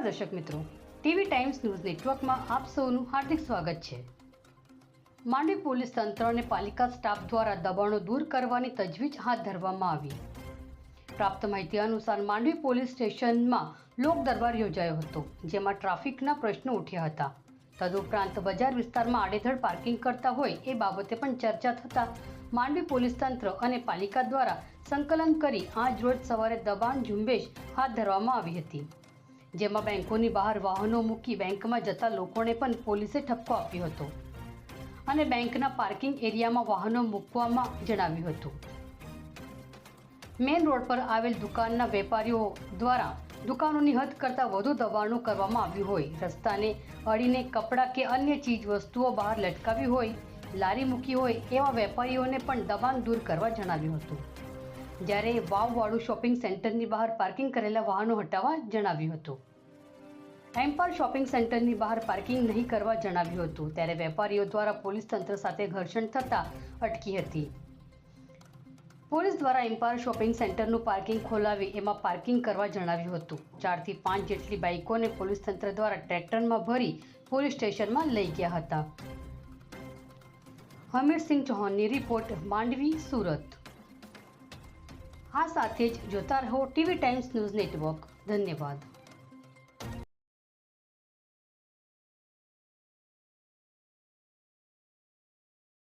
દર્શક મિત્રો. TV times news નેટવર્કમાં આપ સૌનું હાર્દિક સ્વાગત છે. માંડવી પોલીસ તંત્ર અને પાલિકા સ્ટાફ દ્વારા દબાણો દૂર કરવાની તજવીજ હાથ ધરવામાં આવી. પ્રાપ્ત માહિતી અનુસાર માંડવી પોલીસ સ્ટેશનમાં લોક દરબાર યોજાયો હતો, જેમાં ટ્રાફિકના પ્રશ્નો ઉઠ્યા હતા. તદુપરાંત બજાર વિસ્તારમાં આડેધડ પાર્કિંગ કરતા હોય એ બાબતે પણ ચર્ચા થતા માંડવી પોલીસ તંત્ર અને પાલિકા દ્વારા સંકલન કરી આજ રોજ સવારે દબાણ ઝુંબેશ હાથ ધરવામાં આવી હતી. જેમાં બેંકોની બહાર વાહનો મૂકી બેંકમાં જતા લોકોને પણ પોલીસે ઠપકો આપ્યો હતો. અને બેંકના પાર્કિંગ એરિયામાં વાહનો મૂકવામાં જણાવ્યું હતું. મેઇન રોડ પર આવેલ દુકાનના વેપારીઓ દ્વારા દુકાનોની હદ કરતાં વધુ દબાણો કરવામાં આવ્યું હોય. રસ્તાને અડીને કપડાં કે અન્ય ચીજ વસ્તુઓ બહાર લટકાવી હોય, લારી મૂકી હોય એવા વેપારીઓને પણ દબાણ દૂર કરવા જણાવ્યું હતું. જ્યારે વાવવાળું શોપિંગ સેન્ટરની બહાર પાર્કિંગ કરેલા વાહનો હટાવવા જણાવ્યું હતું. એમ્પાર શોપિંગ સેન્ટરની બહાર પાર્કિંગ નહીં કરવા જણાવ્યું હતું. ત્યારે વેપારીઓ દ્વારા પોલીસ તંત્ર સાથે ઘર્ષણ થતાં અટકી હતી. પોલીસ દ્વારા એમ્પાયર શોપિંગ સેન્ટરનું પાર્કિંગ ખોલાવી એમાં પાર્કિંગ કરવા જણાવ્યું હતું. ચારથી પાંચ જેટલી બાઇકોને પોલીસ તંત્ર દ્વારા ટ્રેક્ટરમાં ભરી પોલીસ સ્ટેશનમાં લઈ ગયા હતા. હમીરસિંહ ચૌહાણની રિપોર્ટ માંડવી, સુરત. આ સાથે જ જોતા રહો ટીવી ટાઈમ્સ ન્યૂઝ નેટવર્ક ધન્યવાદ